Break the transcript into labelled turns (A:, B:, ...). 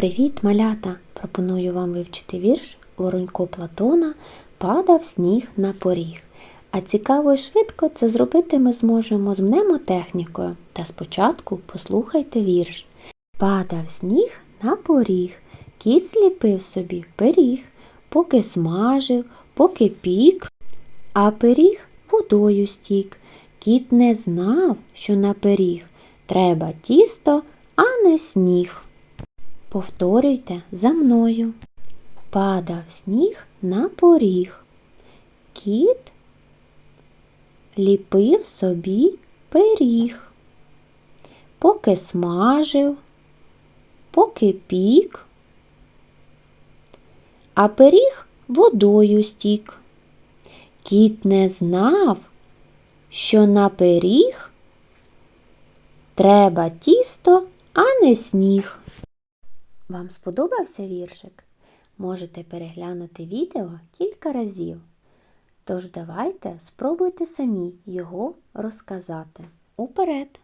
A: Привіт, малята! Пропоную вам вивчити вірш Воронько Платона Падав сніг на поріг. А цікаво і швидко це зробити ми зможемо з мнемотехнікою. Та спочатку послухайте вірш. Падав сніг на поріг, кіт зліпив собі пиріг, поки смажив, поки пік, а пиріг водою стік. Кіт не знав, що на пиріг треба тісто, а не сніг. Повторюйте за мною. Падав сніг на поріг. Кіт ліпив собі пиріг. Поки смажив, поки пік, а пиріг водою стік. Кіт не знав, що на пиріг треба тісто, а не сніг. Вам сподобався віршик? Можете переглянути відео кілька разів. Тож давайте спробуйте самі його розказати. Уперед!